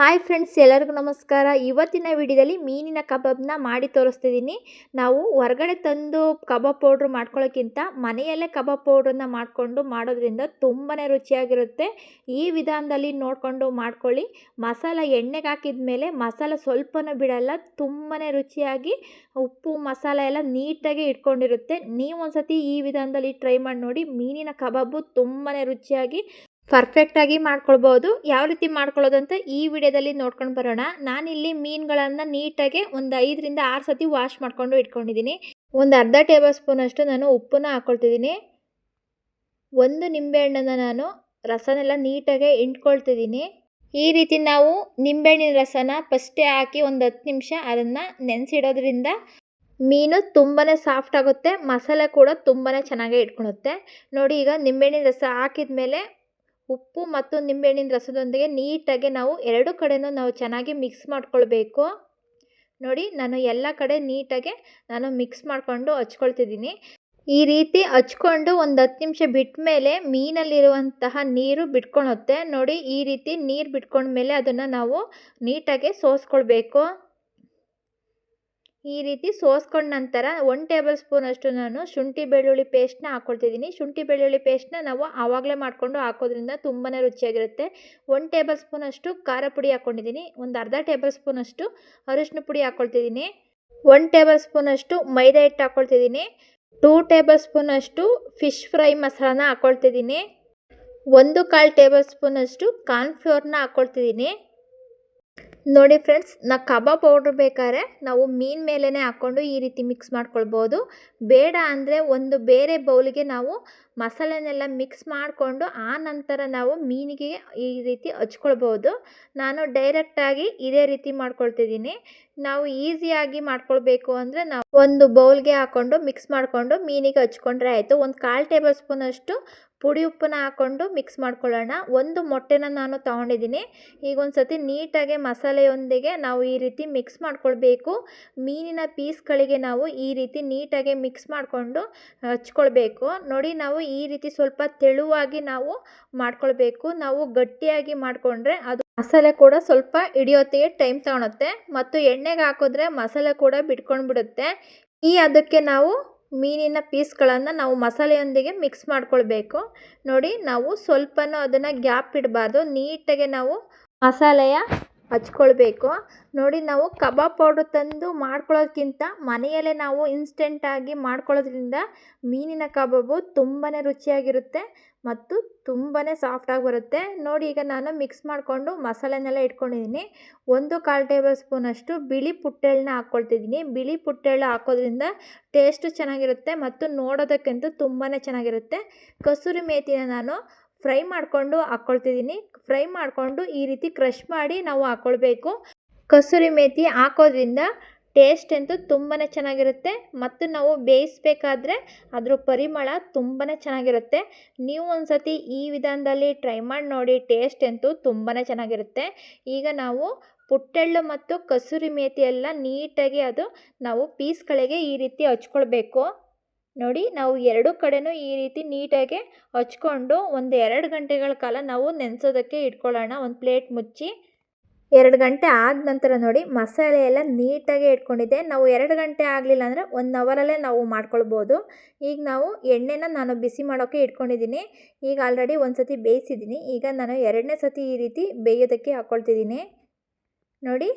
Hi friends, ಎಲ್ಲರಿಗೂ ನಮಸ್ಕಾರ. ಇವತ್ತಿನ ವಿಡಿಯೋದಲ್ಲಿ ಮೀನಿನ ಕಬಾಬ್ನ ಮಾಡಿ ತೋರಿಸ್ತಿದ್ದೀನಿ. ನಾವು ಹೊರಗಡೆ ತಂದು ಕಬಾಬ್ ಪೌಡ್ರ್ ಮಾಡ್ಕೊಳ್ಳೋಕ್ಕಿಂತ ಮನೆಯಲ್ಲೇ ಕಬಾಬ್ ಪೌಡ್ರನ್ನ ಮಾಡಿಕೊಂಡು ಮಾಡೋದ್ರಿಂದ ತುಂಬಾ ರುಚಿಯಾಗಿರುತ್ತೆ. ಈ ವಿಧಾನದಲ್ಲಿ ನೋಡಿಕೊಂಡು ಮಾಡ್ಕೊಳ್ಳಿ. ಮಸಾಲ ಎಣ್ಣೆಗೆ ಹಾಕಿದ ಮೇಲೆ ಮಸಾಲ ಸ್ವಲ್ಪನೂ ಬಿಡಲ್ಲ ತುಂಬಾ ರುಚಿಯಾಗಿ ಉಪ್ಪು, ಮಸಾಲ ಎಲ್ಲ ನೀಟಾಗಿ ಇಟ್ಕೊಂಡಿರುತ್ತೆ. ನೀವು ಒಂದ್ಸತಿ ಈ ವಿಧಾನದಲ್ಲಿ ಟ್ರೈ ಮಾಡಿ ನೋಡಿ. ಮೀನಿನ ಕಬಾಬು ತುಂಬಾ ರುಚಿಯಾಗಿ ಪರ್ಫೆಕ್ಟಾಗಿ ಮಾಡ್ಕೊಳ್ಬೋದು. ಯಾವ ರೀತಿ ಮಾಡ್ಕೊಳ್ಳೋದು ಅಂತ ಈ ವಿಡಿಯೋದಲ್ಲಿ ನೋಡ್ಕೊಂಡು ಬರೋಣ. ನಾನಿಲ್ಲಿ ಮೀನುಗಳನ್ನು ನೀಟಾಗಿ ಒಂದು ಐದರಿಂದ ಆರು ಸತಿ ವಾಶ್ ಮಾಡಿಕೊಂಡು ಇಟ್ಕೊಂಡಿದ್ದೀನಿ. ಒಂದು ಅರ್ಧ ಟೇಬಲ್ ಸ್ಪೂನಷ್ಟು ನಾನು ಉಪ್ಪನ್ನ ಹಾಕ್ಕೊಳ್ತಿದ್ದೀನಿ ಒಂದು ನಿಂಬೆಹಣ್ಣನ್ನು ನಾನು ರಸನೆಲ್ಲ ನೀಟಾಗಿ ಇಂಟ್ಕೊಳ್ತಿದ್ದೀನಿ. ಈ ರೀತಿ ನಾವು ನಿಂಬೆಹಣ್ಣಿನ ರಸನ ಫಸ್ಟೇ ಹಾಕಿ ಒಂದು ಹತ್ತು ನಿಮಿಷ ಅದನ್ನು ನೆನೆಸಿಡೋದ್ರಿಂದ ಮೀನು ತುಂಬಾ ಸಾಫ್ಟ್ ಆಗುತ್ತೆ. ಮಸಾಲೆ ಕೂಡ ತುಂಬಾ ಚೆನ್ನಾಗೇ ಇಟ್ಕೊಳುತ್ತೆ. ನೋಡಿ ಈಗ ನಿಂಬೆಹಣ್ಣಿನ ರಸ ಹಾಕಿದ ಮೇಲೆ ಉಪ್ಪು ಮತ್ತು ನಿಂಬೆಹಣ್ಣಿನ ರಸದೊಂದಿಗೆ ನೀಟಾಗಿ ನಾವು ಎರಡು ಕಡೆಯೂ ನಾವು ಚೆನ್ನಾಗಿ ಮಿಕ್ಸ್ ಮಾಡ್ಕೊಳ್ಬೇಕು. ನೋಡಿ, ನಾನು ಎಲ್ಲ ಕಡೆ ನೀಟಾಗಿ ನಾನು ಮಿಕ್ಸ್ ಮಾಡಿಕೊಂಡು ಹಚ್ಕೊಳ್ತಿದ್ದೀನಿ. ಈ ರೀತಿ ಹಚ್ಕೊಂಡು ಒಂದು ಹತ್ತು ನಿಮಿಷ ಬಿಟ್ಟ ಮೇಲೆ ಮೀನಲ್ಲಿರುವಂತಹ ನೀರು ಬಿಟ್ಕೊಳತ್ತೆ. ನೋಡಿ, ಈ ರೀತಿ ನೀರು ಬಿಟ್ಕೊಂಡ್ಮೇಲೆ ಅದನ್ನು ನಾವು ನೀಟಾಗಿ ಸೋಸ್ಕೊಳ್ಬೇಕು. ಈ ರೀತಿ ಸೋಸ್ಕೊಂಡ ನಂತರ ಒನ್ ಟೇಬಲ್ ಸ್ಪೂನಷ್ಟು ನಾನು ಶುಂಠಿ ಬೆಳ್ಳುಳ್ಳಿ ಪೇಸ್ಟ್ನ ಹಾಕ್ಕೊಳ್ತಿದ್ದೀನಿ ಶುಂಠಿ ಬೆಳ್ಳುಳ್ಳಿ ಪೇಸ್ಟ್ನ ನಾವು ಆವಾಗಲೇ ಮಾಡಿಕೊಂಡು ಹಾಕೋದ್ರಿಂದ ತುಂಬಾ ರುಚಿಯಾಗಿರುತ್ತೆ. ಒನ್ ಟೇಬಲ್ ಸ್ಪೂನಷ್ಟು ಖಾರ ಪುಡಿ ಹಾಕ್ಕೊಂಡಿದ್ದೀನಿ ಒಂದು ಅರ್ಧ ಟೇಬಲ್ ಸ್ಪೂನಷ್ಟು ಅರಿಶಿನ ಪುಡಿ ಹಾಕ್ಕೊಳ್ತಿದ್ದೀನಿ ಒನ್ ಟೇಬಲ್ ಸ್ಪೂನಷ್ಟು ಮೈದಾ ಹಿಟ್ಟು ಹಾಕ್ಕೊಳ್ತಿದ್ದೀನಿ ಟೂ ಟೇಬಲ್ ಸ್ಪೂನಷ್ಟು ಫಿಶ್ ಫ್ರೈ ಮಸಾಲಾನ ಹಾಕ್ಕೊಳ್ತಿದ್ದೀನಿ ಒಂದು ಕಾಲು ಟೇಬಲ್ ಸ್ಪೂನಷ್ಟು ಕಾರ್ನ್ಫ್ಲೋರ್ನ ಹಾಕ್ಕೊಳ್ತಿದ್ದೀನಿ ನೋಡಿ ಫ್ರೆಂಡ್ಸ್, ನಾ ಕಬಾಬ್ ಪೌಡ್ರ್ ಬೇಕಾದ್ರೆ ನಾವು ಮೀನು ಮೇಲೇ ಹಾಕ್ಕೊಂಡು ಈ ರೀತಿ ಮಿಕ್ಸ್ ಮಾಡ್ಕೊಳ್ಬೋದು. ಬೇಡ ಅಂದರೆ ಒಂದು ಬೇರೆ ಬೌಲಿಗೆ ನಾವು ಮಸಾಲೆನೆಲ್ಲ ಮಿಕ್ಸ್ ಮಾಡಿಕೊಂಡು ಆ ನಂತರ ನಾವು ಮೀನಿಗೆ ಈ ರೀತಿ ಹಚ್ಕೊಳ್ಬೋದು. ನಾನು ಡೈರೆಕ್ಟಾಗಿ ಇದೇ ರೀತಿ ಮಾಡ್ಕೊಳ್ತಿದ್ದೀನಿ. ನಾವು ಈಸಿಯಾಗಿ ಮಾಡ್ಕೊಳ್ಬೇಕು ಅಂದರೆ ನಾವು ಒಂದು ಬೌಲ್ಗೆ ಹಾಕ್ಕೊಂಡು ಮಿಕ್ಸ್ ಮಾಡಿಕೊಂಡು ಮೀನಿಗೆ ಹಚ್ಕೊಂಡ್ರೆ ಆಯಿತು. ಒಂದು ಕಾಲು ಟೇಬಲ್ ಸ್ಪೂನಷ್ಟು ಪುಡಿ ಉಪ್ಪನ್ನ ಹಾಕ್ಕೊಂಡು ಮಿಕ್ಸ್ ಮಾಡ್ಕೊಳ್ಳೋಣ. ಒಂದು ಮೊಟ್ಟೆನ ನಾನು ತೊಗೊಂಡಿದ್ದೀನಿ. ಈಗ ಒಂದು ಸತಿ ನೀಟಾಗಿ ಮಸಾಲೆಯೊಂದಿಗೆ ನಾವು ಈ ರೀತಿ ಮಿಕ್ಸ್ ಮಾಡ್ಕೊಳ್ಬೇಕು. ಮೀನಿನ ಪೀಸ್ಗಳಿಗೆ ನಾವು ಈ ರೀತಿ ನೀಟಾಗಿ ಮಿಕ್ಸ್ ಮಾಡಿಕೊಂಡು ಹಚ್ಕೊಳ್ಬೇಕು. ನೋಡಿ ನಾವು ಈ ರೀತಿ ಸ್ವಲ್ಪ ತೆಳುವಾಗಿ ನಾವು ಮಾಡ್ಕೊಳ್ಬೇಕು. ನಾವು ಗಟ್ಟಿಯಾಗಿ ಮಾಡಿಕೊಂಡ್ರೆ ಅದು ಮಸಾಲೆ ಕೂಡ ಸ್ವಲ್ಪ ಹಿಡಿಯೋತ್ತಿಗೆ ಟೈಮ್ ತಗೊಳುತ್ತೆ. ಮತ್ತು ಎಣ್ಣೆಗೆ ಹಾಕಿದ್ರೆ ಮಸಾಲೆ ಕೂಡ ಬಿಟ್ಕೊಂಡು ಬಿಡುತ್ತೆ ಈ ಅದಕ್ಕೆ ನಾವು ಮೀನಿನ ಪೀಸ್ಗಳನ್ನು ನಾವು ಮಸಾಲೆಯೊಂದಿಗೆ ಮಿಕ್ಸ್ ಮಾಡ್ಕೊಳ್ಬೇಕು. ನೋಡಿ, ನಾವು ಸ್ವಲ್ಪನೂ ಅದನ್ನು ಗ್ಯಾಪ್ ಇಡಬಾರ್ದು. ನೀಟಾಗೆ ನಾವು ಮಸಾಲೆಯ ಹಚ್ಕೊಳ್ಬೇಕು. ನೋಡಿ ನಾವು ಕಬಾಬ್ ಪೌಡ್ರ್ ತಂದು ಮಾಡ್ಕೊಳ್ಳೋದ್ಕಿಂತ ಮನೆಯಲ್ಲೇ ನಾವು ಇನ್ಸ್ಟೆಂಟಾಗಿ ಮಾಡ್ಕೊಳ್ಳೋದ್ರಿಂದ ಮೀನಿನ ಕಬಾಬು ತುಂಬಾ ರುಚಿಯಾಗಿರುತ್ತೆ ಮತ್ತು ತುಂಬಾ ಸಾಫ್ಟಾಗಿ ಬರುತ್ತೆ. ನೋಡಿ ಈಗ ನಾನು ಮಿಕ್ಸ್ ಮಾಡಿಕೊಂಡು ಮಸಾಲೆನೆಲ್ಲ ಇಟ್ಕೊಂಡಿದ್ದೀನಿ. ಒಂದು ಕಾಲು ಟೇಬಲ್ ಸ್ಪೂನಷ್ಟು ಬಿಳಿ ಪುಟ್ಟೆಳ್ಳನ್ನ ಹಾಕ್ಕೊಳ್ತಿದ್ದೀನಿ. ಬಿಳಿ ಪುಟ್ಟೆಳ್ಳು ಹಾಕೋದ್ರಿಂದ ಟೇಸ್ಟು ಚೆನ್ನಾಗಿರುತ್ತೆ ಮತ್ತು ನೋಡೋದಕ್ಕಂತೂ ತುಂಬಾ ಚೆನ್ನಾಗಿರುತ್ತೆ. ಕಸೂರಿ ಮೇಥಿನ ನಾನು ಫ್ರೈ ಮಾಡಿಕೊಂಡು ಹಾಕ್ಕೊಳ್ತಿದ್ದೀನಿ ಫ್ರೈ ಮಾಡಿಕೊಂಡು ಈ ರೀತಿ ಕ್ರಷ್ ಮಾಡಿ ನಾವು ಹಾಕ್ಕೊಳ್ಬೇಕು ಕಸೂರಿ ಮೇತಿ ಹಾಕೋದ್ರಿಂದ ಟೇಸ್ಟ್ ಅಂತೂ ತುಂಬಾ ಚೆನ್ನಾಗಿರುತ್ತೆ. ಮತ್ತು ನಾವು ಬೇಯಿಸ್ಬೇಕಾದ್ರೆ ಅದ್ರ ಪರಿಮಳ ತುಂಬಾ ಚೆನ್ನಾಗಿರುತ್ತೆ. ನೀವು ಒಂದು ಸತಿ ಈ ವಿಧಾನದಲ್ಲಿ ಟ್ರೈ ಮಾಡಿ ನೋಡಿ, ಟೇಸ್ಟ್ ಅಂತೂ ತುಂಬಾ ಚೆನ್ನಾಗಿರುತ್ತೆ. ಈಗ ನಾವು ಪುಟ್ಟೆಳ್ಳು ಮತ್ತು ಕಸೂರಿ ಮೇಥಿ ಎಲ್ಲ ನೀಟಾಗಿ ಅದು ನಾವು ಪೀಸ್ಗಳಿಗೆ ಈ ರೀತಿ ಹಚ್ಕೊಳ್ಬೇಕು. ನೋಡಿ, ನಾವು ಎರಡು ಕಡೆನೂ ಈ ರೀತಿ ನೀಟಾಗಿ ಹಚ್ಕೊಂಡು ಒಂದು ಎರಡು ಗಂಟೆಗಳ ಕಾಲ ನಾವು ನೆನೆಸೋದಕ್ಕೆ ಇಟ್ಕೊಳ್ಳೋಣ. ಒಂದು ಪ್ಲೇಟ್ ಮುಚ್ಚಿ ಎರಡು ಗಂಟೆ ಆದ ನಂತರ ನೋಡಿ, ಮಸಾಲೆ ಎಲ್ಲ ನೀಟಾಗಿ ಇಟ್ಕೊಂಡಿದ್ದೆ. ನಾವು ಎರಡು ಗಂಟೆ ಆಗಲಿಲ್ಲ ಅಂದರೆ ಒನ್ ಅವರಲ್ಲೇ ನಾವು ಮಾಡ್ಕೊಳ್ಬೋದು. ಈಗ ನಾವು ಎಣ್ಣೆನ ನಾನು ಬಿಸಿ ಮಾಡೋಕ್ಕೆ ಇಟ್ಕೊಂಡಿದ್ದೀನಿ. ಈಗ ಆಲ್ರೆಡಿ ಒಂದು ಸತಿ ಬೇಯಿಸಿದ್ದೀನಿ. ಈಗ ನಾನು ಎರಡನೇ ಸತಿ ಈ ರೀತಿ ಬೇಯೋದಕ್ಕೆ ಹಾಕ್ಕೊಳ್ತಿದ್ದೀನಿ ನೋಡಿ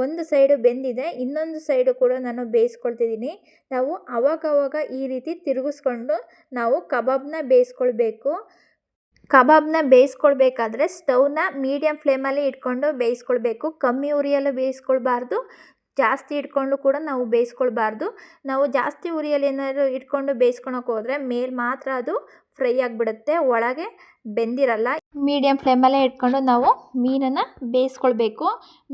ಒಂದು ಸೈಡು ಬೆಂದಿದೆ, ಇನ್ನೊಂದು ಸೈಡು ಕೂಡ ನಾನು ಬೇಯಿಸ್ಕೊಳ್ತಿದ್ದೀನಿ. ನಾವು ಅವಾಗವಾಗ ಈ ರೀತಿ ತಿರುಗಿಸ್ಕೊಂಡು ನಾವು ಕಬಾಬ್ನ ಬೇಯಿಸ್ಕೊಳ್ಬೇಕು. ಕಬಾಬ್ನ ಬೇಯಿಸ್ಕೊಳ್ಬೇಕಾದ್ರೆ ಸ್ಟವ್ನ ಮೀಡಿಯಮ್ ಫ್ಲೇಮಲ್ಲಿ ಇಟ್ಕೊಂಡು ಬೇಯಿಸ್ಕೊಳ್ಬೇಕು. ಕಮ್ಮಿ ಉರಿಯಲ್ಲೂ ಬೇಯಿಸ್ಕೊಳ್ಬಾರ್ದು. ಜಾಸ್ತಿ ಇಟ್ಕೊಂಡು ಕೂಡ ನಾವು ಬೇಯಿಸ್ಕೊಳ್ಬಾರ್ದು. ನಾವು ಜಾಸ್ತಿ ಉರಿಯಲ್ಲಿ ಏನಾದರೂ ಇಟ್ಕೊಂಡು ಬೇಯಿಸ್ಕೊಳಕ್ಕೆ ಹೋದರೆ ಮೇಲೆ ಮಾತ್ರ ಅದು ಫ್ರೈ ಆಗಿಬಿಡುತ್ತೆ, ಒಳಗೆ ಬೆಂದಿರಲ್ಲ. ಮೀಡಿಯಮ್ ಫ್ಲೇಮಲ್ಲೇ ಇಟ್ಕೊಂಡು ನಾವು ಮೀನನ್ನು ಬೇಯಿಸ್ಕೊಳ್ಬೇಕು.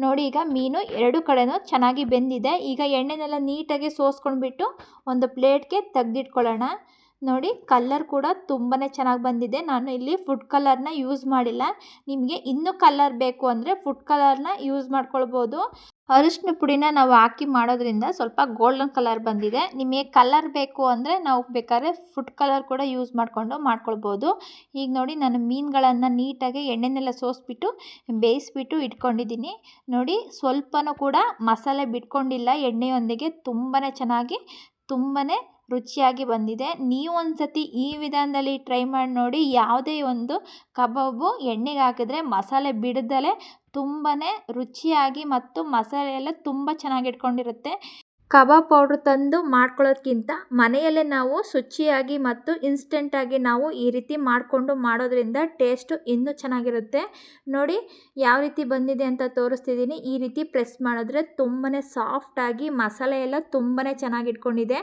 ನೋಡಿ ಈಗ ಮೀನು ಎರಡು ಕಡೆನೂ ಚೆನ್ನಾಗಿ ಬೆಂದಿದೆ. ಈಗ ಎಣ್ಣೆನೆಲ್ಲ ನೀಟಾಗಿ ಸೋಸ್ಕೊಂಡ್ಬಿಟ್ಟು ಒಂದು ಪ್ಲೇಟ್ಗೆ ತೆಗ್ದಿಟ್ಕೊಳ್ಳೋಣ. ನೋಡಿ ಕಲ್ಲರ್ ಕೂಡ ತುಂಬಾ ಚೆನ್ನಾಗಿ ಬಂದಿದೆ. ನಾನು ಇಲ್ಲಿ ಫುಡ್ ಕಲರ್ನ ಯೂಸ್ ಮಾಡಿಲ್ಲ. ನಿಮಗೆ ಇನ್ನೂ ಕಲ್ಲರ್ ಬೇಕು ಅಂದರೆ ಫುಡ್ ಕಲರ್ನ ಯೂಸ್ ಮಾಡ್ಕೊಳ್ಬೋದು. ಅರಿಶಿನ ಪುಡಿನ ನಾವು ಹಾಕಿ ಮಾಡೋದ್ರಿಂದ ಸ್ವಲ್ಪ ಗೋಲ್ಡನ್ ಕಲರ್ ಬಂದಿದೆ. ನಿಮಗೆ ಕಲರ್ ಬೇಕು ಅಂದರೆ ನಾವು ಬೇಕಾದ್ರೆ ಫುಡ್ ಕಲರ್ ಕೂಡ ಯೂಸ್ ಮಾಡಿಕೊಂಡು ಮಾಡ್ಕೊಳ್ಬೋದು. ಈಗ ನೋಡಿ ನಾನು ಮೀನುಗಳನ್ನು ನೀಟಾಗಿ ಎಣ್ಣೆನೆಲ್ಲ ಸೋಸಿಬಿಟ್ಟು ಬೇಯಿಸ್ಬಿಟ್ಟು ಇಟ್ಕೊಂಡಿದ್ದೀನಿ. ನೋಡಿ ಸ್ವಲ್ಪನೂ ಕೂಡ ಮಸಾಲೆ ಬಿಟ್ಕೊಂಡಿಲ್ಲ. ಎಣ್ಣೆಯೊಂದಿಗೆ ತುಂಬಾ ಚೆನ್ನಾಗಿ ತುಂಬಾ ರುಚಿಯಾಗಿ ಬಂದಿದೆ. ನೀವು ಒಂದು ಸತಿ ಈ ವಿಧಾನದಲ್ಲಿ ಟ್ರೈ ಮಾಡಿ ನೋಡಿ. ಯಾವುದೇ ಒಂದು ಕಬಾಬು ಎಣ್ಣೆಗೆ ಹಾಕಿದ್ರೆ ಮಸಾಲೆ ಬಿಡದಲೇ ತುಂಬಾ ರುಚಿಯಾಗಿ ಮತ್ತು ಮಸಾಲೆ ಎಲ್ಲ ತುಂಬ ಚೆನ್ನಾಗಿ ಇಟ್ಕೊಂಡಿರುತ್ತೆ. ಕಬಾಬ್ ಪೌಡ್ರ್ ತಂದು ಮಾಡ್ಕೊಳ್ಳೋದ್ಕಿಂತ ಮನೆಯಲ್ಲೇ ನಾವು ಶುಚಿಯಾಗಿ ಮತ್ತು ಇನ್ಸ್ಟೆಂಟಾಗಿ ನಾವು ಈ ರೀತಿ ಮಾಡಿಕೊಂಡು ಮಾಡೋದ್ರಿಂದ ಟೇಸ್ಟು ಇನ್ನೂ ಚೆನ್ನಾಗಿರುತ್ತೆ. ನೋಡಿ ಯಾವ ರೀತಿ ಬಂದಿದೆ ಅಂತ ತೋರಿಸ್ತಿದ್ದೀನಿ. ಈ ರೀತಿ ಪ್ರೆಸ್ ಮಾಡಿದ್ರೆ ತುಂಬಾ ಸಾಫ್ಟಾಗಿ ಮಸಾಲೆ ಎಲ್ಲ ತುಂಬಾ ಚೆನ್ನಾಗಿ ಇಟ್ಕೊಂಡಿದೆ.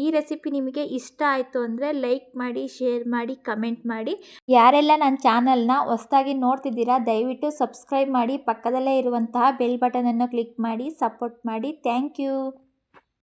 ಈ ರೆಸಿಪಿ ನಿಮಗೆ ಇಷ್ಟ ಆಯಿತು ಅಂದರೆ ಲೈಕ್ ಮಾಡಿ ಶೇರ್ ಮಾಡಿ ಕಮೆಂಟ್ ಮಾಡಿ. ಯಾರೆಲ್ಲ ನನ್ನ ಚಾನಲ್ನ ಹೊಸ್ದಾಗಿ ನೋಡ್ತಿದ್ದೀರಾ, ದಯವಿಟ್ಟು ಸಬ್ಸ್ಕ್ರೈಬ್ ಮಾಡಿ. ಪಕ್ಕದಲ್ಲೇ ಇರುವಂತಹ ಬೆಲ್ ಬಟನನ್ನು ಕ್ಲಿಕ್ ಮಾಡಿ ಸಪೋರ್ಟ್ ಮಾಡಿ. Thank you